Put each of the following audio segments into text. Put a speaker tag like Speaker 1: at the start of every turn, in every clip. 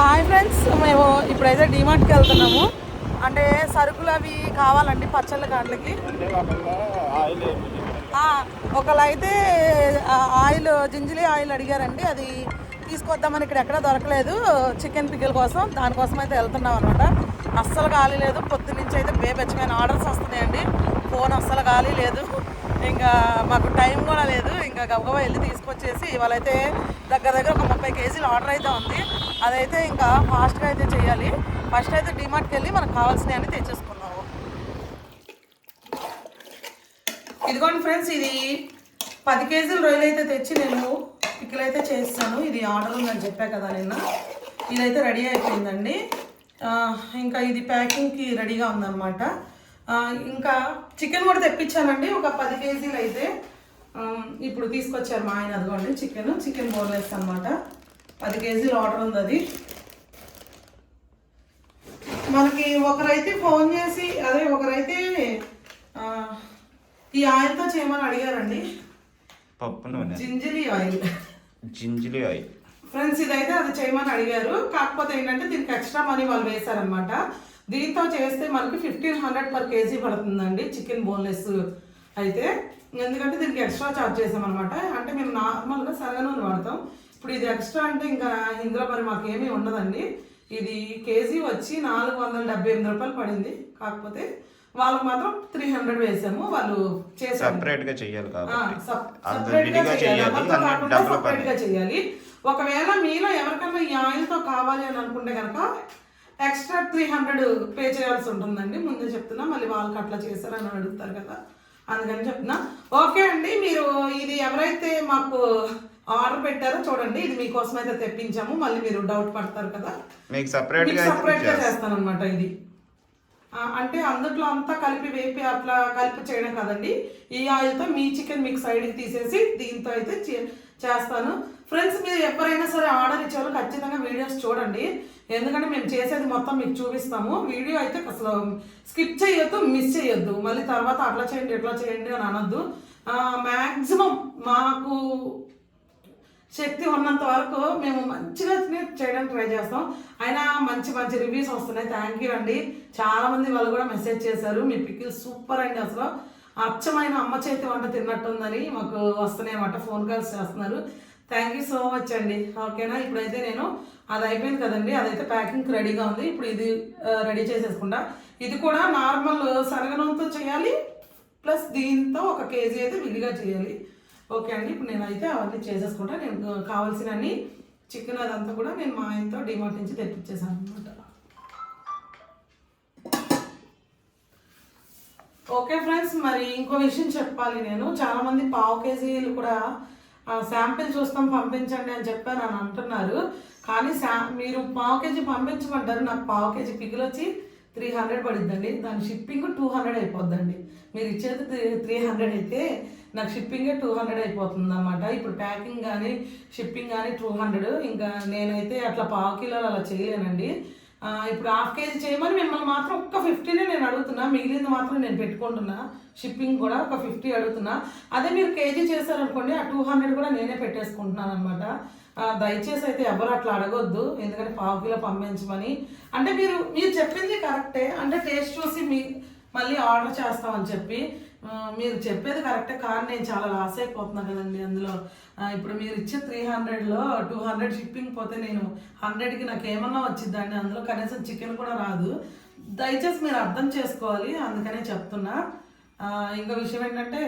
Speaker 1: Hi friends మేము ఇప్పుడైతే డిమార్ట్కి వెళ్తున్నాము. అంటే సరుకులు అవి కావాలండి పచ్చళ్ళ కాట్లకి ఒకళ్ళు అయితే ఆయిల్ జింజిలీ ఆయిల్ అడిగారండి. అది తీసుకొద్దామని ఇక్కడ ఎక్కడ దొరకలేదు చికెన్ పికిల్ కోసం. దానికోసం అయితే వెళ్తున్నాం అనమాట అస్సలు ఖాళీ లేదు. పొద్దు నుంచి అయితే బేబెచ్చమైన ఆర్డర్స్ వస్తున్నాయండి. ఫోన్ అస్సలు ఖాళీ లేదు. ఇంకా మాకు టైం కూడా లేదు. ఇంకా గబగబా వెళ్ళి తీసుకొచ్చేసి ఇవాళైతే దగ్గర దగ్గర ఒక ముప్పై కేజీలు ఆర్డర్ అయితే ఉంది. అదైతే ఇంకా ఫాస్ట్గా అయితే చేయాలి. ఫస్ట్ అయితే డిమార్ట్కి వెళ్ళి మనకు కావాల్సినవి అని తెచ్చేసుకున్నాము. ఇదిగోండి ఫ్రెండ్స్ ఇది పది కేజీలు రొయ్యలు అయితే తెచ్చి నేను పిక్కలు అయితే చేస్తాను. ఇది ఆర్డర్ ఉందని చెప్పా కదా నిన్న. ఇదైతే రెడీ అయిపోయిందండి. ఇంకా ఇది ప్యాకింగ్కి రెడీగా ఉందన్నమాట. ఇంకా చికెన్ కూడా తెప్పించానండి ఒక పది కేజీలు అయితే. ఇప్పుడు తీసుకొచ్చారు మా ఆయన అదిగోండి చికెన్ చికెన్ బోన్లెస్ అనమాట పది కేజీలు ఆర్డర్ ఉంది అది. మనకి ఒకరైతే ఫోన్ చేసి అదే ఒకరైతే ఈ ఆయిల్తో చేయమని అడిగారండి.
Speaker 2: పప్పు నూనె.
Speaker 1: ఆయిల్.
Speaker 2: జింజిలి ఆయిల్.
Speaker 1: ఫ్రెండ్స్ ఇదైతే అది చేయమని అడిగారు. కాకపోతే ఏంటంటే దీనికి ఎక్స్ట్రా మనీ వాళ్ళు వేశారనమాట దీంతో చేస్తే మనకి ఫిఫ్టీన్ హండ్రెడ్ పర్ కేజీ పడుతుందండి చికెన్ బోన్లెస్ అయితే. ఎందుకంటే దీనికి ఎక్స్ట్రా చార్జ్ చేసామన్నమాట. అంటే మేము నార్మల్గా సరగనూనె వాడతాం. ఇప్పుడు ఇది ఎక్స్ట్రా అంటే ఇంకా ఇందులో మరి మాకేమీ ఉండదండి. ఇది కేజీ వచ్చి నాలుగు వందల డెబ్బై ఎనిమిది రూపాయలు పడింది. కాకపోతే వాళ్ళకి మాత్రం త్రీ హండ్రెడ్ వేసాము. వాళ్ళు
Speaker 2: సపరేట్గా
Speaker 1: చేయాలి.
Speaker 2: చెయ్యాలి
Speaker 1: అదంతా
Speaker 2: అన్న
Speaker 1: కాకుండా
Speaker 2: డబ్బుల
Speaker 1: separate
Speaker 2: పని.
Speaker 1: గా చేయాలి. ఒకవేళ మీలో ఎవరికైనా ఈ ఆయిల్తో కావాలి అని అనుకుంటే కనుక ఎక్స్ట్రా త్రీ హండ్రెడ్ పే చేయాల్సి ఉంటుందండి. ముందే చెప్తున్నా మళ్ళీ వాళ్ళకి అట్లా చేశారని అడుగుతారు కదా. అందుకని చెప్తున్నా. ఓకే అండి మీరు ఇది ఎవరైతే మాకు ఆర్డర్ పెట్టారో చూడండి ఇది మీకోసం అయితే తెప్పించాము. మళ్ళీ మీరు డౌట్ పడతారు కదా.
Speaker 2: మీకు
Speaker 1: సపరేట్గా సపరేట్గా
Speaker 2: అయితే
Speaker 1: చేస్తాను అనమాట ఇది అంటే అందుట్లో అంతా కలిపి వేపి అట్లా కలిపి చేయడం కదండి. ఈ ఆయిల్తో మీ చికెన్ మీకు సైడ్కి తీసేసి దీంతో అయితే చేస్తాను. ఫ్రెండ్స్ మీరు ఎవరైనా సరే ఆర్డర్ ఇచ్చేవాళ్ళు ఖచ్చితంగా వీడియోస్ చూడండి. ఎందుకంటే మేము చేసేది మొత్తం మీకు చూపిస్తాము. వీడియో అయితే అసలు స్కిప్ చేయొద్దు మిస్ చేయొద్దు. మళ్ళీ తర్వాత అట్లా చేయండి ఇట్లా చేయండి అని అనొద్దు. మ్యాక్సిమం మాకు శక్తి ఉన్నంత వరకు మేము మంచిగా చేయడానికి ట్రై చేస్తాం. అయినా మంచి మంచి రివ్యూస్ వస్తున్నాయి. థ్యాంక్ యూ అండి. చాలామంది వాళ్ళు కూడా మెసేజ్ చేశారు. మీ పికిల్ సూపర్ అండి అసలు. అచ్చమైన అమ్మ చేతి వంట తిన్నట్టుందని మాకు వస్తున్నాయి అన్నమాట. ఫోన్ కాల్స్ చేస్తున్నారు. థ్యాంక్ యూ సో మచ్ అండి. ఓకేనా ఇప్పుడైతే నేను అది అయిపోయింది కదండి. అదైతే ప్యాకింగ్ రెడీగా ఉంది. ఇప్పుడు ఇది రెడీ చేసేసుకుంటా. ఇది కూడా నార్మల్ సరగనంతో చేయాలి. ప్లస్ దీంతో ఒక కేజీ అయితే విడిగా చేయాలి. ఓకే అండి. ఇప్పుడు నేనైతే అవన్నీ చేసేసుకుంటా. నేను కావాల్సినన్ని చికెన్ అదంతా కూడా నేను మా ఆయనతో డిమార్ట్ నుంచి తెప్పించేసాను అనమాట ఓకే ఫ్రెండ్స్ మరి ఇంకో విషయం చెప్పాలి నేను. చాలామంది పావు కేజీలు కూడా శాంపిల్ చూస్తాం పంపించండి అని చెప్పాను అని అంటున్నారు. కానీ శా మీరు పావు కేజీ పంపించమంటారు నాకు పావు కేజీ పిగులు వచ్చి త్రీ హండ్రెడ్ పడిద్దండి. దాని షిప్పింగ్ టూ హండ్రెడ్ అయిపోద్దండి. మీరు ఇచ్చేది త్రీ హండ్రెడ్ అయితే నాకు షిప్పింగే టూ హండ్రెడ్ అయిపోతుంది అనమాట ఇప్పుడు ప్యాకింగ్ కానీ షిప్పింగ్ కానీ టూ హండ్రెడ్. ఇంకా నేనైతే అట్లా పావు కిలోలు అలా చేయలేనండి. ఇప్పుడు హాఫ్ కేజీ చేయమని మిమ్మల్ని మాత్రం ఒక్క ఫిఫ్టీనే నేను అడుగుతున్నా. మిగిలింది మాత్రం నేను పెట్టుకుంటున్నా. షిప్పింగ్ కూడా ఒక ఫిఫ్టీ అడుగుతున్నా. అదే మీరు కేజీ చేశారనుకోండి ఆ టూ హండ్రెడ్ కూడా నేనే పెట్టేసుకుంటున్నాను అనమాట దయచేసి అయితే ఎవరు అట్లా అడగొద్దు. ఎందుకంటే పావు కిలో పంపించమని. అంటే మీరు మీరు చెప్పింది కరెక్టే. అంటే టేస్ట్ చూసి మీ మళ్ళీ ఆర్డర్ చేస్తామని చెప్పి. మీరు చెప్పేది కరెక్టే. కానీ నేను చాలా లాస్ అయిపోతున్నా కదండి అందులో. ఇప్పుడు మీరు ఇచ్చే త్రీ హండ్రెడ్లో టూ హండ్రెడ్ షిప్పింగ్ పోతే నేను హండ్రెడ్కి నాకు ఏమన్నా వచ్చిందండి అందులో కనీసం చికెన్ కూడా రాదు. దయచేసి మీరు అర్థం చేసుకోవాలి. అందుకనే చెప్తున్నా. ఇంకో విషయం ఏంటంటే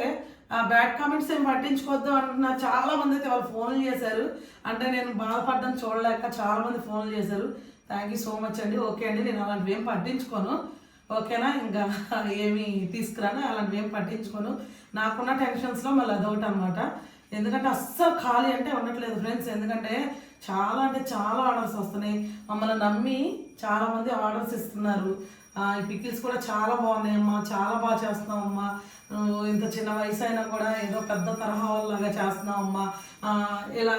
Speaker 1: ఆ బ్యాడ్ కామెంట్స్ ఏం పట్టించుకోవద్దు అంటున్నారు చాలా మంది అయితే వాళ్ళు ఫోన్లు చేశారు. అంటే నేను బాధపడ్డం చూడలేక చాలా మంది ఫోన్లు చేశారు. థ్యాంక్ యూ సో మచ్ అండి. ఓకే అండి నేను అలాంటివి ఏం పట్టించుకోను. ఓకేనా? ఇంకా ఏమి తీసుకురాను అలాంటివి ఏం పట్టించుకోను. నాకున్న టెన్షన్స్లో మళ్ళీ అదొకటి అనమాట ఎందుకంటే అస్సలు ఖాళీ అంటే ఉండట్లేదు ఫ్రెండ్స్. ఎందుకంటే చాలా అంటే చాలా ఆర్డర్స్ వస్తున్నాయి. మమ్మల్ని నమ్మి చాలామంది ఆర్డర్స్ ఇస్తున్నారు. ఈ పికిల్స్ కూడా చాలా బాగున్నాయమ్మా చాలా బాగా చేస్తున్నామమ్మా అమ్మా ఇంత చిన్న వయసు అయినా కూడా ఏదో పెద్ద తరహా వాళ్ళలాగా చేస్తున్నావమ్మా. అమ్మా ఇలా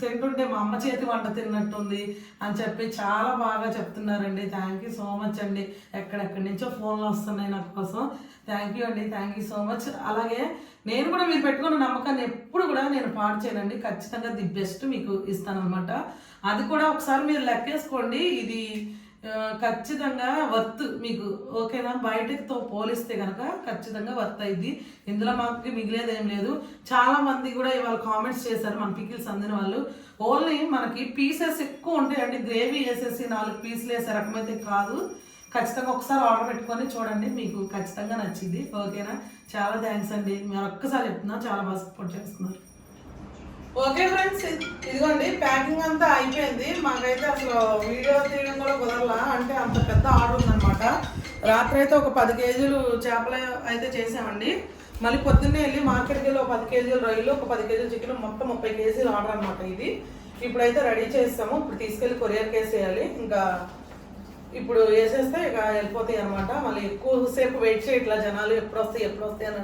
Speaker 1: తింటుంటే మా అమ్మ చేతి వంట తిన్నట్టుంది అని చెప్పి చాలా బాగా చెప్తున్నారండి. థ్యాంక్ యూ సో మచ్ అండి. ఎక్కడెక్కడి నుంచో ఫోన్లు వస్తున్నాయి నాకు కోసం. థ్యాంక్ యూ అండి. థ్యాంక్ యూ సో మచ్ అలాగే నేను కూడా మీరు పెట్టుకున్న నమ్మకాన్ని ఎప్పుడు కూడా నేను పాడు చేయనండి. ఖచ్చితంగా ది బెస్ట్ మీకు ఇస్తానన్నమాట. అది కూడా ఒకసారి మీరు లెక్కేసుకోండి. ఇది ఖచ్చితంగా వర్త్ మీకు ఓకేనా? బయటతో పోలిస్తే కనుక ఖచ్చితంగా వర్త్ అయింది. ఇందులో మాకు మిగిలేదు ఏం లేదు. చాలా మంది కూడా ఇవాళ కామెంట్స్ చేశారు మన పికిల్స్ అందిన వాళ్ళు. ఓన్లీ మనకి పీసెస్ ఎక్కువ ఉంటాయండి. గ్రేవీ వేసేసి నాలుగు పీసులు వేసే రకమైతే కాదు. ఖచ్చితంగా ఒకసారి ఆర్డర్ పెట్టుకొని చూడండి. మీకు ఖచ్చితంగా నచ్చింది. ఓకేనా? చాలా థ్యాంక్స్ అండి. మీరు ఒక్కసారి చెప్తున్నా. చాలా బాగా సపోర్ట్ చేస్తున్నారు. ఓకే ఫ్రెండ్స్ ఇదిగోండి ప్యాకింగ్ అంతా అయిపోయింది. మాకైతే అసలు వీడియో తీయడం కూడా కుదరలా. అంటే అంత పెద్ద ఆర్డర్ ఉందన్నమాట. రాత్రి అయితే ఒక పది కేజీలు చేపలు అయితే చేసామండి. మళ్ళీ పొద్దున్నే వెళ్ళి మార్కెట్కి వెళ్ళి ఒక పది కేజీలు రొయ్యలు ఒక పది కేజీలు చికెన్ మొత్తం ముప్పై కేజీలు ఆర్డర్ అనమాట ఇది. ఇప్పుడైతే రెడీ చేస్తాము. ఇప్పుడు తీసుకెళ్ళి కొరియర్కి వేయాలి. ఇంకా ఇప్పుడు వేసేస్తే ఇక వెళ్ళిపోతాయి అనమాట మళ్ళీ ఎక్కువసేపు వెయిట్ చేయట్లా జనాలు ఎప్పుడు వస్తాయి ఎప్పుడు వస్తాయి అని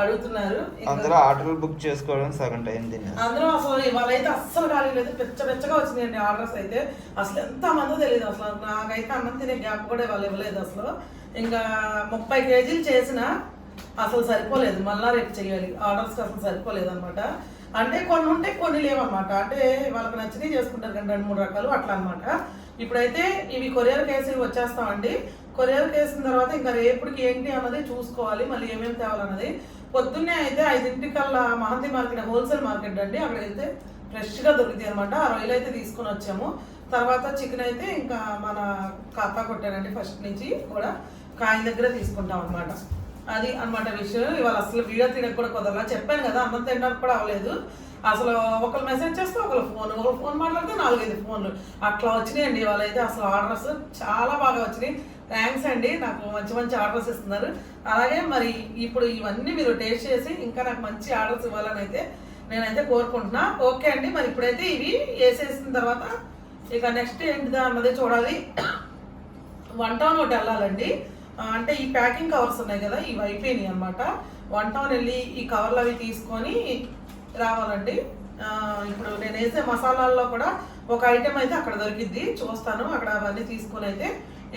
Speaker 1: అడుగుతున్నారు.
Speaker 2: అందులో ఆర్డర్లు బుక్ చేసుకోవడం సగం టైం తినేది
Speaker 1: అందరూ అసలు ఇవాళ అయితే అస్సలు ఖాళీ లేదు పెచ్చ పెచ్చగా వచ్చినాయండి ఆర్డర్స్ అయితే. అసలు ఎంత మందో తెలియదు అసలు. నాకైతే అన్నం తినే గ్యాప్ కూడా ఇవాళ ఇవ్వలేదు అసలు. ఇంకా ముప్పై కేజీలు చేసిన అసలు సరిపోలేదు. మళ్ళా రేపు చేయాలి. ఆర్డర్స్కి అసలు సరిపోలేదు అనమాట అంటే కొన్ని ఉంటే కొన్ని లేవన్నమాట. అంటే వాళ్ళకి నచ్చినవి చేసుకుంటారు కానీ రెండు మూడు రకాలు అట్లా అనమాట ఇప్పుడైతే ఇవి కొరియర్ కేసు వచ్చేస్తామండి. కొరియర్ వేసిన తర్వాత ఇంకా రేపటికి ఏంటి అన్నది చూసుకోవాలి. మళ్ళీ ఏమేమి తేవాలన్నది పొద్దున్నే అయితే ఐదింటికల్లా మహంతి మార్కెట్ హోల్సేల్ మార్కెట్ అండి. అక్కడ వెళ్తే ఫ్రెష్గా దొరుకుతాయి అనమాట ఆ రొయ్యలు అయితే తీసుకొని వచ్చాము. తర్వాత చికెన్ అయితే ఇంకా మన ఖాతా కొట్టానండి ఫస్ట్ నుంచి కూడా కాయన దగ్గర తీసుకుంటాం అనమాట అది అనమాట విషయం. ఇవాళ అసలు వీడియో తీయడానికి కూడా కుదరలా. చెప్పాను కదా అన్నం తినడానికి కూడా అవ్వలేదు. అసలు ఒకరు మెసేజ్ చేస్తే ఒకరు ఫోన్ ఒకరు ఫోన్ మాట్లాడితే నాలుగైదు ఫోన్లు. అట్లా వచ్చినాయండి ఇవాళ అయితే. అసలు ఆర్డర్స్ చాలా బాగా వచ్చినాయి. థ్యాంక్స్ అండి. నాకు మంచి మంచి ఆర్డర్స్ ఇస్తున్నారు. అలాగే మరి ఇప్పుడు ఇవన్నీ మీరు టేస్ట్ చేసి ఇంకా నాకు మంచి ఆర్డర్స్ ఇవ్వాలని అయితే నేనైతే కోరుకుంటున్నా. ఓకే అండి. మరి ఇప్పుడైతే ఇవి వేసేసిన తర్వాత ఇక నెక్స్ట్ ఏంటిదా అన్నది చూడాలి. వన్ టౌన్ ఒకటి వెళ్ళాలండి. అంటే ఈ ప్యాకింగ్ కవర్స్ ఉన్నాయి కదా ఇవి అయిపోయినాయి అనమాట వన్ టౌన్ వెళ్ళి ఈ కవర్లు అవి తీసుకొని రావాలండి. ఇప్పుడు నేను వేసే మసాలాల్లో కూడా ఒక ఐటెం అయితే అక్కడ దొరికిద్ది. చూస్తాను. అక్కడ అవన్నీ తీసుకొని అయితే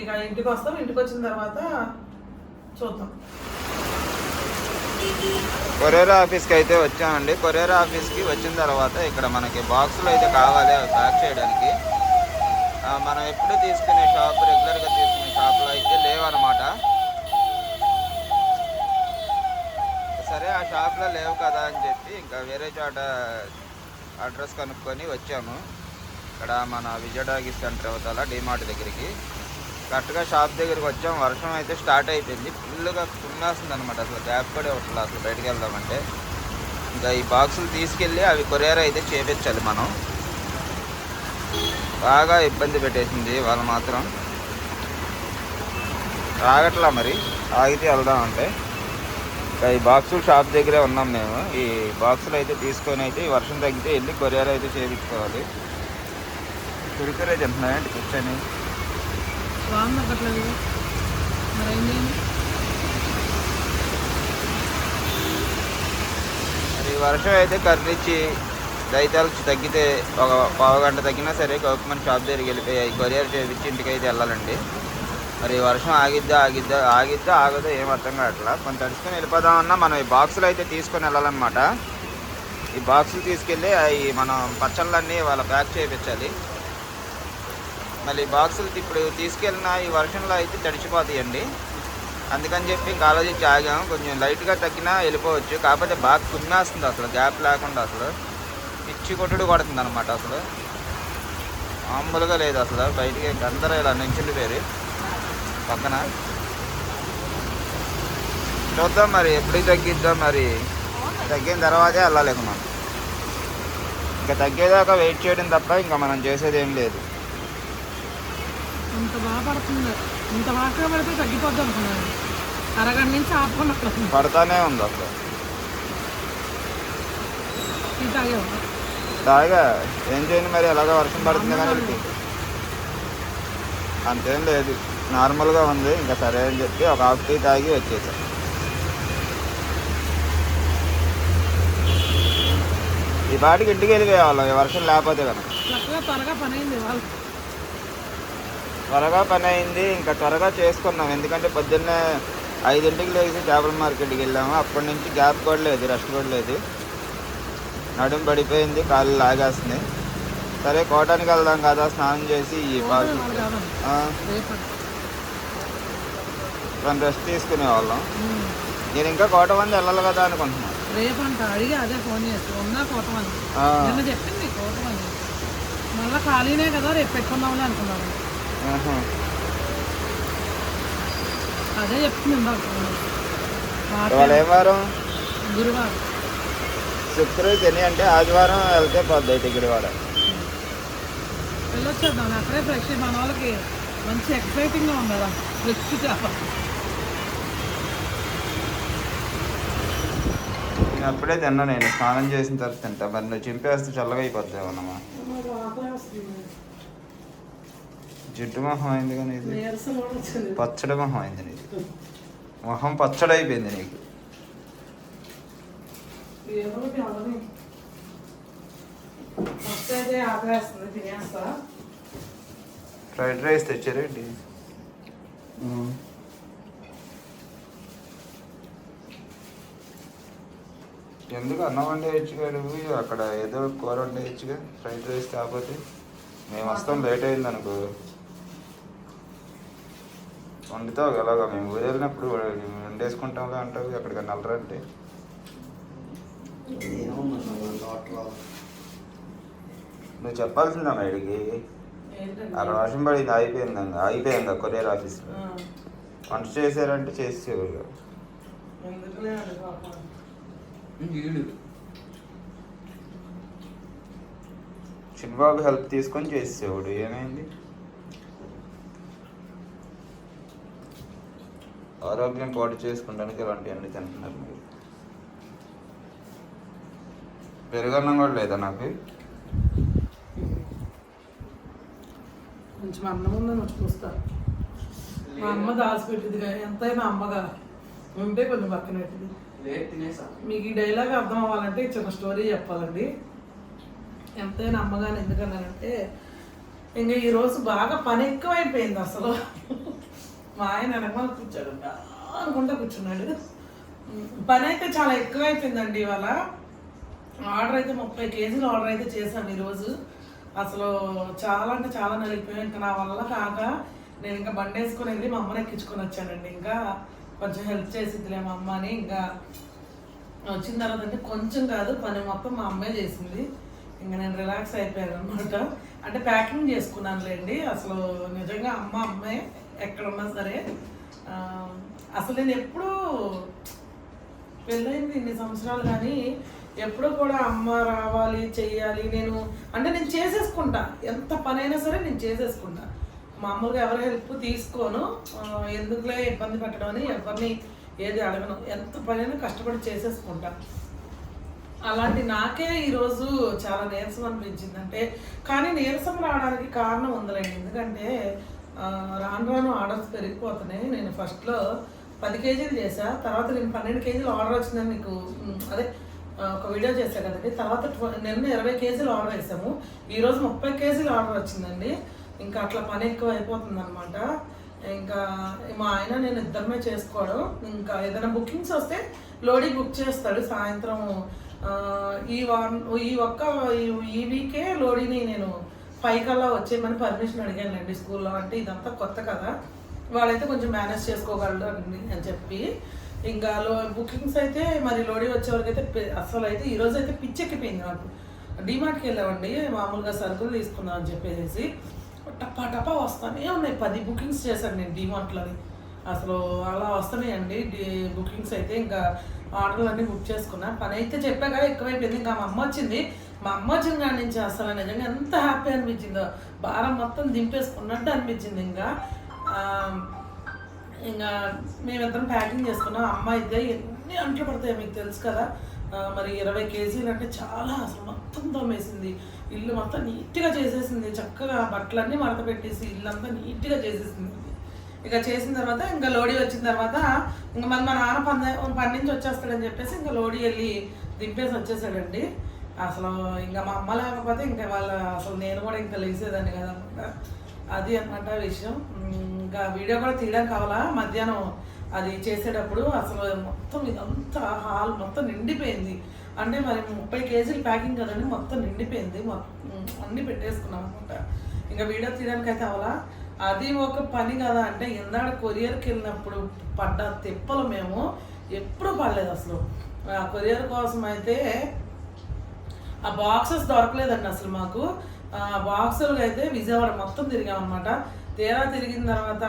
Speaker 1: ఇక ఇంటికి వస్తాం ఇంటికి వచ్చిన తర్వాత చూద్దాం.
Speaker 2: కొరియర్ ఆఫీస్కి అయితే వచ్చామండి. కొరియర్ ఆఫీస్కి వచ్చిన తర్వాత ఇక్కడ మనకి బాక్సులు అయితే కావాలి అవి ప్యాక్ చేయడానికి. మనం ఎప్పుడు తీసుకునే షాప్ రెగ్యులర్గా తీసుకునే షాప్లో అయితే లేవన్నమాట సరే ఆ షాప్లో లేవు కదా అని చెప్పి ఇంకా వేరే చోట అడ్రస్ కనుక్కొని వచ్చాము. ఇక్కడ మన విజయడాగి సెంటర్ అవతల డిమార్ట్ దగ్గరికి. కరెక్ట్గా షాప్ దగ్గరికి వచ్చాం. వర్షం అయితే స్టార్ట్ అయిపోయింది. ఫుల్గా కుమ్మేస్తుంది అనమాట అసలు. గ్యాప్ కూడా ఇవ్వట్లేదు అసలు బయటికి వెళ్దామంటే. ఇంకా ఈ బాక్సులు తీసుకెళ్ళి అవి కొరియర్ అయితే చేపించాలి మనం. బాగా ఇబ్బంది పెట్టేసింది వాళ్ళు మాత్రం. ఆగట్లా మరి? ఆగితే వెళ్దాం అంటే. ఇంకా ఈ బాక్సులు షాప్ దగ్గరే ఉన్నాం మేము. ఈ బాక్సులు అయితే తీసుకొని అయితే ఈ వర్షం తగ్గితే వెళ్ళి కొరియర్ అయితే చేయించుకోవాలి కురికరే తింటున్నాయండి కూర్చొని? మరి వర్షం అయితే కర్రీచ్చి దైతాలు తగ్గితే ఒక పావు గంట తగ్గినా సరే గవర్నమెంట్ షాప్ దగ్గరికి వెళ్ళిపోయాయి కొరియర్ చేయించి ఇంటికైతే వెళ్ళాలండి. మరి వర్షం ఆగిద్దా ఆగిద్దా ఆగిద్దా ఆగదో ఏం అర్థం కావట్లా. కొంత తడుచుకొని వెళ్ళిపోదామన్నా మనం ఈ బాక్సులు అయితే తీసుకొని వెళ్ళాలన్నమాట. ఈ బాక్సులు తీసుకెళ్ళి అవి మనం పచ్చళ్ళన్నీ వాళ్ళ ప్యాక్ చేయించాలి మళ్ళీ బాక్సులు ఇప్పుడు తీసుకెళ్ళిన ఈ వర్షంలో అయితే తడిచిపోతాయండి. అందుకని చెప్పి ఇంకా ఆలోచించి ఆగాం కొంచెం లైట్గా తగ్గినా వెళ్ళిపోవచ్చు. కాకపోతే బాగా కుమ్మేస్తుంది అసలు గ్యాప్ లేకుండా అసలు. పిచ్చి కొట్టుడు కొడుతుంది అనమాట అసలు. మామూలుగా లేదు అసలు బయటికి అందరూ ఇలా నుంచుండి పేరు. పక్కన. చూద్దాం మరి ఎప్పుడు తగ్గిద్దాం మరి. తగ్గిన తర్వాతే వెళ్ళాలి మనం. ఇంకా తగ్గేదాకా వెయిట్ చేయడం తప్ప ఇంకా మనం చేసేది ఏం లేదు.
Speaker 1: అంత బాగా పడుతుంది. ఇంత బాగా పడితే తగ్గిపోద్ది అనుకున్నాను. అరగంట నుంచి ఆపుకున్నట్లు
Speaker 2: పడతానే ఉంది అసలు.
Speaker 1: తాగేవా?
Speaker 2: తాగా. ఏం చేయండి మరి? ఎలాగో వర్షం పడుతుంది కానీ. అంతేం లేదు. నార్మల్గా ఉంది. ఇంకా సరే అని చెప్పి ఒక హాఫ్ టీ తాగి వచ్చేసా. ఈ పాటికి ఇంటికి వెళ్ళిపోయేవాళ్ళం. ఈ వర్షం లేకపోతే కనుక
Speaker 1: చక్కగా త్వరగా పని అయింది వాళ్ళు
Speaker 2: త్వరగా పని అయింది ఇంకా త్వరగా చేసుకున్నాం. ఎందుకంటే పొద్దున్నే ఐదింటికి లేచి చేపల మార్కెట్కి వెళ్ళాము. అప్పటి నుంచి గ్యాప్ కూడా లేదు రెస్ట్ కూడా లేదు. నడుము పడిపోయింది కాళ్ళు లాగేస్తున్నాయి. సరే కోటానికి వెళ్దాం కదా స్నానం చేసి రెండు రెస్ట్ తీసుకునే వాళ్ళం. నేను ఇంకా కోట మంది వెళ్ళాలి కదా అనుకుంటున్నాను.
Speaker 1: రేపంట అడిగి అదే ఫోన్ చేసి కోటమని
Speaker 2: ఆ,
Speaker 1: నిన్న చెప్పింది కోటమని మళ్ళీ ఖాళీనే కదా రేపు పెట్టుకుందామని అనుకున్నాను. అదే
Speaker 2: ఏం వారం?
Speaker 1: గురువారం.
Speaker 2: శుక్రవారం శని అంటే ఆదివారం వెళ్తే పోద్ది టికెట్ వాడ
Speaker 1: వెళ్ళొచ్చేద్దాం అక్కడే ఫ్రెష్ మన వాళ్ళకి మంచి ఎక్సైటింగ్గా ఉంది? ఫ్రెష్ చేప
Speaker 2: నేను అప్పుడే తిన్నా నేను. స్నానం చేసిన తర్వాత తింటా. మరి నువ్వు చింపేస్తే చల్లగా అయిపోద్ది ఏమన్నా జిడ్డు మొహం అయింది కానీ ఇది పచ్చడి మొహం అయింది నీకు. మొహం పచ్చడి అయిపోయింది నీకు ఫ్రైడ్ రైస్ తెచ్చారేంటి ఎందుకు అన్నం వండేయచ్చుగా నువ్వు అక్కడ ఏదో కూర వండేయచ్చుగా ఫ్రైడ్ రైస్ కాకపోతే. మేము వస్తాం లేట్ అయింది అనుకో వండుతావు ఎలాగా మేము ఊరు వెళ్ళినప్పుడు వండేసుకుంటాంలే అంటావు ఎక్కడికన్నా వెళ్ళరంటే నువ్వు చెప్పాల్సిందా మేడికి? అక్కడ వర్షం పడింది అయిపోయింది అయిపోయింది కొరియర్ ఆఫీస్లో? వంట చేశారంటే చేసేవారు. చిన్నబాబు హెల్ప్ తీసుకొని చేసేవాడు ఏమైంది? ఆరోగ్యం పాటు చేసుకోవడానికి ఇలాంటివన్నీ తింటున్నారు మీరు. పెరుగన్నం కూడా లేదా నాకు?
Speaker 1: కొంచెం అన్నం ఉందని వచ్చి చూస్తా. మా అమ్మ దాచిపెట్టింది ఎంతైనా అమ్మగా. ఉంటే కొంచెం పక్కన పెట్టింది మీకు ఈ డైలాగ్ అర్థం అవ్వాలంటే చిన్న స్టోరీ చెప్పాలండి. ఎంతైనా అమ్మగాని ఎందుకన్నానంటే ఇంకా ఈరోజు బాగా పని ఎక్కువైపోయింది అసలు. మా ఆయన వెనకాల కూర్చోడు. అనుకుంటా కూర్చున్నాడు. పని అయితే చాలా ఎక్కువైపోయిందండి ఇవాళ. ఆర్డర్ అయితే ముప్పై కేజీలు ఆర్డర్ అయితే చేశాను ఈరోజు. అసలు చాలా అంటే చాలా నలిగిపోయాయి ఇంకా నా వల్ల కాక నేను ఇంకా బండి వేసుకుని వెళ్ళి మా అమ్మని ఎక్కించుకొని వచ్చానండి. ఇంకా కొంచెం హెల్ప్ చేసిద్దిలే మా అమ్మ అని. ఇంకా వచ్చిన తర్వాత అంటే కొంచెం కాదు పని మొత్తం మా అమ్మే చేసింది. ఇంకా నేను రిలాక్స్ అయిపోయాను అనమాట అంటే ప్యాకింగ్ చేసుకున్నానులేండి. అసలు నిజంగా అమ్మ అమ్మే ఎక్కడున్నా సరే అసలు నేను ఎప్పుడూ పెళ్ళైంది ఇన్ని సంవత్సరాలు కానీ ఎప్పుడూ కూడా అమ్మ రావాలి చెయ్యాలి నేను అంటే నేను చేసేసుకుంటా. ఎంత పనైనా సరే నేను చేసేసుకుంటా. మామూలుగా ఎవరి హెల్ప్ తీసుకోను. ఎందుకులే ఇబ్బంది పెట్టడం అని ఎవరిని ఏది అడగను. ఎంత పనైనా కష్టపడి చేసేసుకుంటా. అలాంటి నాకే ఈరోజు చాలా నీరసం అనిపించింది. అంటే కానీ నీరసం రావడానికి కారణం ఉందిలేండి. ఎందుకంటే రాను రాను ఆర్డర్స్ పెరిగిపోతున్నాయి. నేను ఫస్ట్లో పది కేజీలు చేసా తర్వాత నేను పన్నెండు కేజీలు ఆర్డర్ వచ్చిందని నీకు అదే ఒక వీడియో చేశా కదండి. తర్వాత నిన్న ఇరవై కేజీలు ఆర్డర్ వేసాము ఈరోజు ముప్పై కేజీలు ఆర్డర్ వచ్చిందండి. ఇంకా అట్లా పని ఎక్కువ అయిపోతుంది అనమాట ఇంకా మా ఆయన నేను ఇద్దరమే చేసుకోవడం. ఇంకా ఏదైనా బుకింగ్స్ వస్తే లోడీ బుక్ చేస్తాడు సాయంత్రం ఈ వన్ ఈ ఒక్క ఈ- ఈ వీకే లోడీని నేను ఫైవ్ కల్లా వచ్చేయమని పర్మిషన్ అడిగానండి స్కూల్లో. అంటే ఇదంతా కొత్త కదా. వాళ్ళైతే కొంచెం మేనేజ్ చేసుకోగలరు అని అని చెప్పి. ఇంకా లో బుకింగ్స్ అయితే మరి లోడీ వచ్చే అయితే అసలు అయితే ఈరోజు అయితే పిచ్చెక్కిపోయింది నాకు. డిమార్ట్కి వెళ్ళామండి. మామూలుగా సరుకులు తీసుకుందాం అని చెప్పేసి. టపా టపా వస్తానే ఉన్నాయి. పది బుకింగ్స్ చేశాను నేను డిమార్ట్లోని అసలు అలా వస్తున్నాయండి. బుకింగ్స్ అయితే ఇంకా ఆర్డర్లు అన్నీ బుక్ చేసుకున్నా. పని అయితే చెప్పా కదా ఎక్కువైపోయింది. ఇంకా మా అమ్మ వచ్చింది. మా అమ్మ వచ్చిన కాడి నుంచి అసలు నిజంగా ఎంత హ్యాపీ అనిపించిందో. భారం మొత్తం దింపేసుకున్నట్టు అనిపించింది ఇంకా. ఇంకా మేమిద్దరం ప్యాకింగ్ చేసుకున్నాం. అమ్మ అయితే ఎన్ని అంట్లు పడతాయో మీకు తెలుసు కదా. మరి ఇరవై కేజీలు అంటే చాలా అసలు మొత్తం తోమేసింది. ఇల్లు మొత్తం నీట్గా చేసేసింది. చక్కగా బట్టలన్నీ మడత పెట్టేసి ఇల్లంతా నీట్గా చేసేసింది. ఇక చేసిన తర్వాత ఇంకా లోడీ వచ్చిన తర్వాత ఇంకా మన మా నాన్న పంద పని నుంచి వచ్చేస్తాడని చెప్పేసి ఇంకా లోడీ వెళ్ళి దింపేసి వచ్చేసాడండి. అసలు ఇంకా మా అమ్మ లేకపోతే ఇంకా వాళ్ళ అసలు నేను కూడా ఇంకా లేసేదాన్ని కదా అనమాట అది అనమాట విషయం. ఇంకా వీడియో కూడా తీయడం కావాలా? మధ్యాహ్నం అది చేసేటప్పుడు అసలు మొత్తం ఇదంతా హాల్ మొత్తం నిండిపోయింది. అంటే మరి ముప్పై కేజీలు ప్యాకింగ్ కదండి మొత్తం నిండిపోయింది. మొత్తం అన్నీ పెట్టేసుకున్నాం అనమాట ఇంకా వీడియో తీయడానికి అయితే అవలా? అది ఒక పని కదా. అంటే ఇందాడ కొరియర్కి వెళ్ళినప్పుడు పడ్డ తిప్పలు మేము ఎప్పుడు పడలేదు అసలు. ఆ కొరియర్ కోసం అయితే ఆ బాక్సెస్ దొరకలేదండి అసలు మాకు. ఆ బాక్సులు అయితే విజయవాడ మొత్తం తిరిగామన్నమాట. తీరా తిరిగిన తర్వాత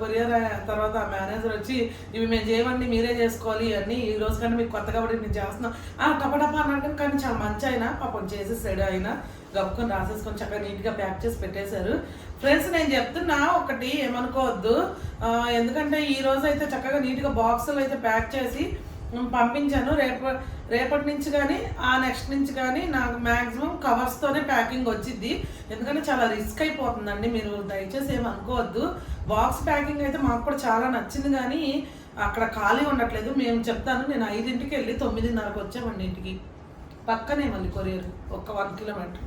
Speaker 1: కొరియర్ తర్వాత మేనేజర్ వచ్చి ఇవి మేము చేయమండి మీరే చేసుకోవాలి అని ఈ రోజు కానీ మీకు కొత్త కాబట్టి నేను చేస్తున్నాం. ఆ టపటపా అన్నట్టు కానీ చాలా మంచి అయినా పాపం చేసేసాడు ఆయన. గప్పుకొని రాసేసుకొని చక్కగా నీట్గా ప్యాక్ చేసి పెట్టేశారు. ఫ్రెండ్స్ నేను చెప్తున్నా ఒకటి ఏమనుకోవద్దు. ఎందుకంటే ఈ రోజు అయితే చక్కగా నీట్గా బాక్సులు అయితే ప్యాక్ చేసి పంపించాను. రేపు రేపటి నుంచి కానీ ఆ నెక్స్ట్ నుంచి కానీ నాకు మ్యాక్సిమం కవర్స్తోనే ప్యాకింగ్ వచ్చింది ఎందుకంటే చాలా రిస్క్ అయిపోతుందండి. మీరు దయచేసి ఏమి అనుకోవద్దు. బాక్స్ ప్యాకింగ్ అయితే మాకు కూడా చాలా నచ్చింది కానీ అక్కడ ఖాళీ ఉండట్లేదు. మేము చెప్తాను నేను ఐదింటికి వెళ్ళి తొమ్మిదిన్నరకు వచ్చామండి ఇంటికి. పక్కనే మళ్ళీ కొరియర్ ఒక వన్ కిలోమీటర్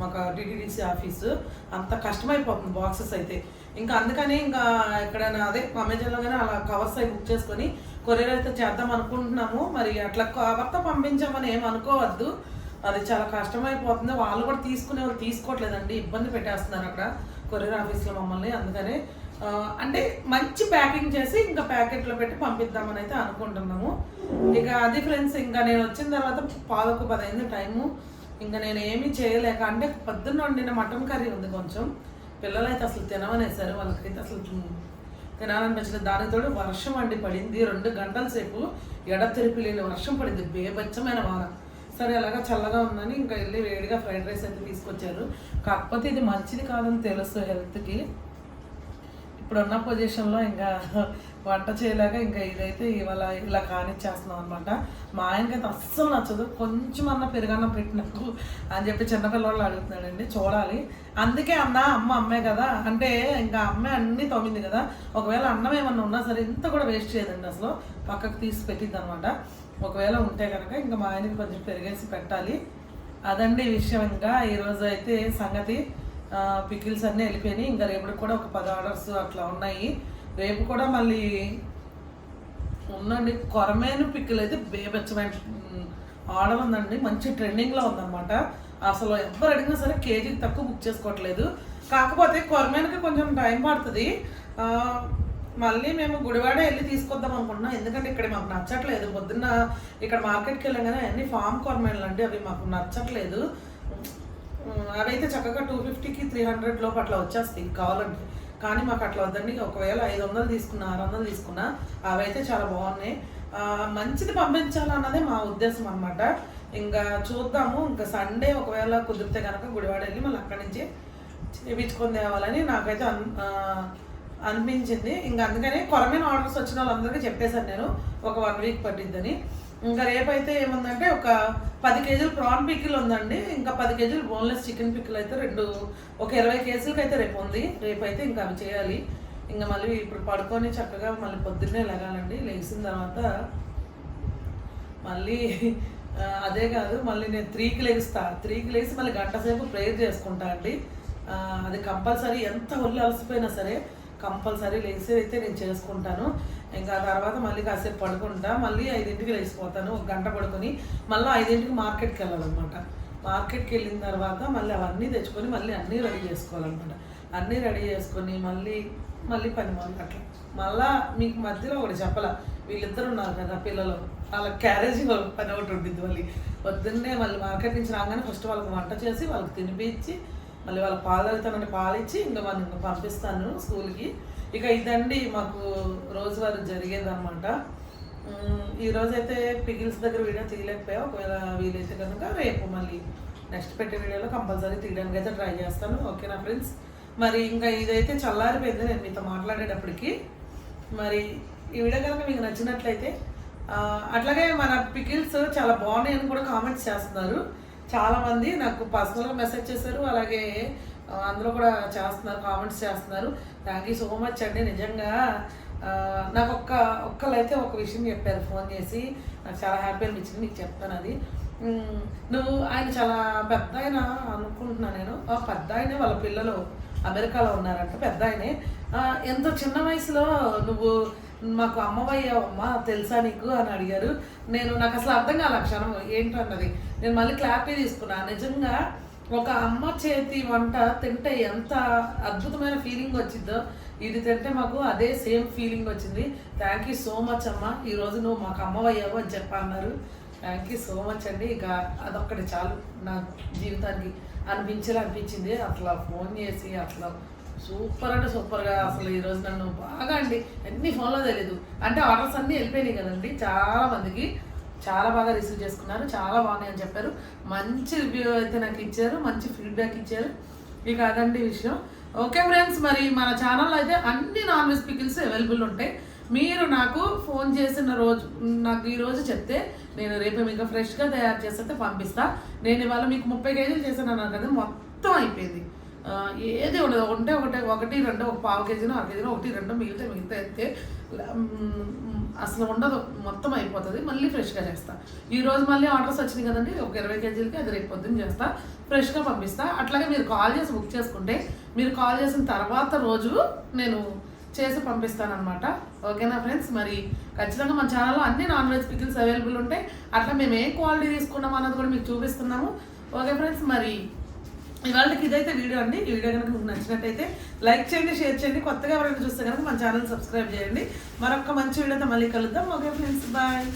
Speaker 1: మాకు టీటీడీసీ ఆఫీసు. అంత కష్టమైపోతుంది బాక్సెస్ అయితే. ఇంకా అందుకని ఇంకా ఎక్కడైనా అదే అమెజాన్లో కానీ అలా కవర్స్ అవి బుక్ చేసుకొని కొరియర్ అయితే చేద్దాం అనుకుంటున్నాము. మరి అట్లా కవర్తో పంపించామని ఏం అనుకోవద్దు. అది చాలా కష్టమైపోతుంది. వాళ్ళు కూడా తీసుకునే వాళ్ళు తీసుకోవట్లేదండి. ఇబ్బంది పెట్టేస్తున్నారు అక్కడ కొరియర్ ఆఫీస్లో మమ్మల్ని. అందుకనే అంటే మంచి ప్యాకింగ్ చేసి ఇంకా ప్యాకెట్లో పెట్టి పంపిద్దామని అయితే అనుకుంటున్నాము. ఇక అది ఫ్రెండ్స్ ఇంకా నేను వచ్చిన తర్వాత పాలకు పదైంది టైము. ఇంకా నేను ఏమీ చేయలేక అంటే పొద్దున్న వండిన మటన్ కర్రీ ఉంది కొంచెం. పిల్లలైతే అసలు తినమనేసారు వాళ్ళకైతే అసలు తినాలనిపించలేదు. దానితోడు వర్షం అండి పడింది. రెండు గంటల సేపు ఎడతెరిపి లేని వర్షం పడింది. బేబచ్చమైన వాన. సరే అలాగా చల్లగా ఉందని ఇంకా వెళ్ళి వేడిగా ఫ్రైడ్ రైస్ అయితే తీసుకొచ్చారు. కాకపోతే ఇది మంచిది కాదని తెలుసు హెల్త్కి. ఇప్పుడున్న పొజిషన్లో ఇంకా వంట చేయలేక ఇంకా ఇదైతే ఇవాళ ఇలా కానిచ్చేస్తున్నాం అనమాట మా ఆయనకైతే అస్సలు నచ్చదు. కొంచెం అన్న పెరుగన్నం పెట్టినకు అని చెప్పి చిన్నపిల్లవాళ్ళు అడుగుతున్నాడండి చూడాలి. అందుకే అన్న అమ్మ అమ్మే కదా. అంటే ఇంకా అమ్మే అన్నీ తోమింది కదా. ఒకవేళ అన్నం ఏమన్నా ఉన్నా సరే ఇంత కూడా వేస్ట్ చేయదండి అసలు. పక్కకు తీసి పెట్టింది అనమాట ఒకవేళ ఉంటే కనుక ఇంకా మా ఆయనకి కొంచెం పెరిగేసి పెట్టాలి. అదండి ఈ విషయం ఇంకా. ఈరోజు అయితే సంగతి. పికిల్స్ అన్నీ వెళ్ళిపోయినాయి. ఇంకా రేపు కూడా ఒక పది ఆర్డర్స్ అట్లా ఉన్నాయి. రేపు కూడా మళ్ళీ ఉందండి. కొరమేను పిక్కులు అయితే బేబెచ్చమైన ఆర్డర్ ఉందండి మంచి ట్రెండింగ్లో ఉందన్నమాట. అసలు ఎవరు అడిగినా సరే కేజీకి తక్కువ బుక్ చేసుకోవట్లేదు. కాకపోతే కొరమైనకి కొంచెం టైం పడుతుంది. మళ్ళీ మేము గుడివాడ వెళ్ళి తీసుకొద్దాం అనుకుంటున్నాం. ఎందుకంటే ఇక్కడ మాకు నచ్చట్లేదు. పొద్దున్న ఇక్కడ మార్కెట్కి వెళ్ళాం కానీ అన్ని ఫామ్ కొరమేన్లు అండి అవి మాకు నచ్చట్లేదు. అవైతే చక్కగా టూ ఫిఫ్టీకి త్రీ హండ్రెడ్ లోపు అట్లా వచ్చేస్తాయి కావాలంటే. కానీ మాకు అట్లా వద్దండి. ఒకవేళ ఐదు వందలు తీసుకున్నా ఆరు వందలు తీసుకున్నా అవైతే చాలా బాగున్నాయి. మంచిది పంపించాలన్నదే మా ఉద్దేశం అనమాట ఇంకా చూద్దాము. ఇంకా సండే ఒకవేళ కుదిరితే కనుక గుడివాడ వెళ్ళి మళ్ళీ అక్కడి నుంచి చేయించుకొని తేవాలని నాకైతే అన్ అనిపించింది. ఇంకా అందుకనే కొరమైన ఆర్డర్స్ వచ్చిన వాళ్ళందరికీ చెప్పేశాను నేను. ఒక వన్ వీక్ పట్టిద్దని. ఇంకా రేపైతే ఏముందంటే ఒక పది కేజీలు ప్రాన్ పికిల్ ఉందండి. ఇంకా పది కేజీలు బోన్లెస్ చికెన్ పికిల్ అయితే రెండు ఒక ఇరవై కేజీలకి అయితే రేపు ఉంది. రేపైతే ఇంకా అవి చేయాలి. ఇంకా మళ్ళీ ఇప్పుడు పడుకొని చక్కగా మళ్ళీ పొద్దున్నే లెగాలండి. లేచిన తర్వాత మళ్ళీ అదే కాదు మళ్ళీ నేను త్రీకి లేస్తా త్రీకి లేచి మళ్ళీ గంట సేపు ప్రేయర్ చేసుకుంటా అండి. అది కంపల్సరీ ఎంత ఒళ్ళు అలసిపోయినా సరే కంపల్సరీ లేచి అయితే నేను చేసుకుంటాను. ఇంకా తర్వాత మళ్ళీ కాసేపు పడుకుంటా మళ్ళీ ఐదింటికి లేచిపోతాను ఒక గంట పడుకొని మళ్ళీ ఐదింటికి మార్కెట్కి వెళ్ళాలన్నమాట. మార్కెట్కి వెళ్ళిన తర్వాత మళ్ళీ అవన్నీ తెచ్చుకొని మళ్ళీ అన్నీ రెడీ చేసుకోవాలన్నమాట. అన్నీ రెడీ చేసుకొని మళ్ళీ మళ్ళీ పని మొదలు అట్లా మళ్ళా మీకు మధ్యలో ఒకటి చెప్పాల వీళ్ళిద్దరు ఉన్నారు కదా పిల్లలు వాళ్ళ క్యారేజీ పని ఒకటి ఉంటుంది మళ్ళీ. పొద్దున్నే మళ్ళీ మార్కెట్ నుంచి రాగానే ఫస్ట్ వాళ్ళకి వంట చేసి వాళ్ళకి తినిపించి మళ్ళీ వాళ్ళకి పాలు తాగుతానంటే పాలు ఇచ్చి ఇంకా మనం ఇంకా పంపిస్తాను స్కూల్కి. ఇక ఇదండి మాకు రోజువారు జరిగేదన్నమాట. ఈరోజైతే పిగిల్స్ దగ్గర వీడియో తీయలేకపోయా. ఒకవేళ వీలైతే కనుక రేపు మళ్ళీ నెక్స్ట్ పెట్టే వీడియోలో కంపల్సరీ తీయడానికి అయితే ట్రై చేస్తాను. ఓకేనా ఫ్రెండ్స్? మరి ఇంకా ఇదైతే చల్లారిపోయింది నేను మీతో మాట్లాడేటప్పటికి. మరి ఈ వీడియో కనుక మీకు నచ్చినట్లయితే అట్లాగే మన పికిల్స్ చాలా బాగున్నాయని కూడా కామెంట్స్ చేస్తున్నారు. చాలామంది నాకు పర్సనల్గా మెసేజ్ చేశారు. అలాగే అందరూ అందులో కూడా చేస్తున్నారు కామెంట్స్ చేస్తున్నారు. థ్యాంక్ యూ సో మచ్ అండి. నిజంగా నాకు ఒక్క ఒక్కళ్ళైతే ఒక విషయం చెప్పారు ఫోన్ చేసి. నాకు చాలా హ్యాపీ అనిపించింది మీకు చెప్తాను అది. నువ్వు ఆయన చాలా పెద్ద ఆయన అనుకుంటున్నా నేను. ఆ పెద్ద ఆయనే వాళ్ళ పిల్లలు అమెరికాలో ఉన్నారంట పెద్ద ఆయనే. ఎంతో చిన్న వయసులో నువ్వు మాకు అమ్మవయ్య అమ్మ తెలుసా నీకు అని అడిగారు. నేను నాకు అసలు అర్థం కాల క్షణం ఏంటన్నది. నేను మళ్ళీ క్లారిటీ తీసుకున్నా. నిజంగా ఒక అమ్మ చేతి వంట తింటే ఎంత అద్భుతమైన ఫీలింగ్ వచ్చిందో ఇది తింటే మాకు అదే సేమ్ ఫీలింగ్ వచ్చింది. థ్యాంక్ యూ సో మచ్ అమ్మ. ఈరోజు నువ్వు మాకు అమ్మవయ్యావు అని చెప్ప అన్నారు. థ్యాంక్ యూ సో మచ్ అండి. ఇక అదొక్కటి చాలు. నా జీవితానికి అనిపించేలా అనిపించింది. అట్లా ఫోన్ చేసి అట్లా సూపర్ అంటే సూపర్గా అసలు ఈరోజు నన్ను బాగా అండి. ఎన్ని ఫోన్లో తెలియదు అంటే ఆర్డర్స్ అన్నీ వెళ్ళిపోయినాయి కదండి. చాలా మందికి చాలా బాగా రిసీవ్ చేసుకున్నారు చాలా బాగున్నాయి అని చెప్పారు. మంచి రివ్యూ అయితే నాకు ఇచ్చారు మంచి ఫీడ్బ్యాక్ ఇచ్చారు. ఇక అదండి విషయం. ఓకే ఫ్రెండ్స్ మరి మన ఛానల్లో అయితే అన్ని నాన్ వెజ్ పికిల్స్ అవైలబుల్ ఉంటాయి. మీరు నాకు ఫోన్ చేసిన రోజు నాకు ఈ రోజు చెప్తే నేను రేపు మీకు ఫ్రెష్గా తయారు చేస్తే పంపిస్తా. నేను ఇవాళ మీకు ముప్పై కేజీలు చేశాను అన్నాను కదా మొత్తం అయిపోయింది. ఏది ఉండదు ఉంటే ఒకటి ఒకటి రెండు ఒక పావు కేజీనో అర కేజీనో ఒకటి రెండు మిగిలితే మిగతా అయితే అసలు ఉండదు. మొత్తం అయిపోతుంది. మళ్ళీ ఫ్రెష్గా చేస్తా. ఈ రోజు మళ్ళీ ఆర్డర్స్ వచ్చినాయి కదండి. ఒక ఇరవై కేజీలకి అది రేపు పొద్దున్న చేస్తా. ఫ్రెష్గా పంపిస్తా. అట్లాగే మీరు కాల్ చేసి బుక్ చేసుకుంటే మీరు కాల్ చేసిన తర్వాత రోజు నేను చేసి పంపిస్తానమాట ఓకేనా ఫ్రెండ్స్? మరి ఖచ్చితంగా మన ఛానల్లో అన్ని నాన్ వెజ్ పికిల్స్ అవైలబుల్ ఉంటాయి. అట్లా మేము ఏ క్వాలిటీ తీసుకున్నాం అన్నది కూడా మీకు చూపిస్తున్నాము. Okay friends? మరి ఇవాళకి ఇదైతే వీడియో అండి. ఈ వీడియో కనుక మీకు నచ్చినట్టయితే లైక్ చేయండి షేర్ చేయండి. కొత్తగా ఎవరైనా చూస్తే కనుక మన ఛానల్ సబ్స్క్రైబ్ చేయండి. మరొక మంచి వీడియోతో మళ్ళీ కలుద్దాం. Okay friends bye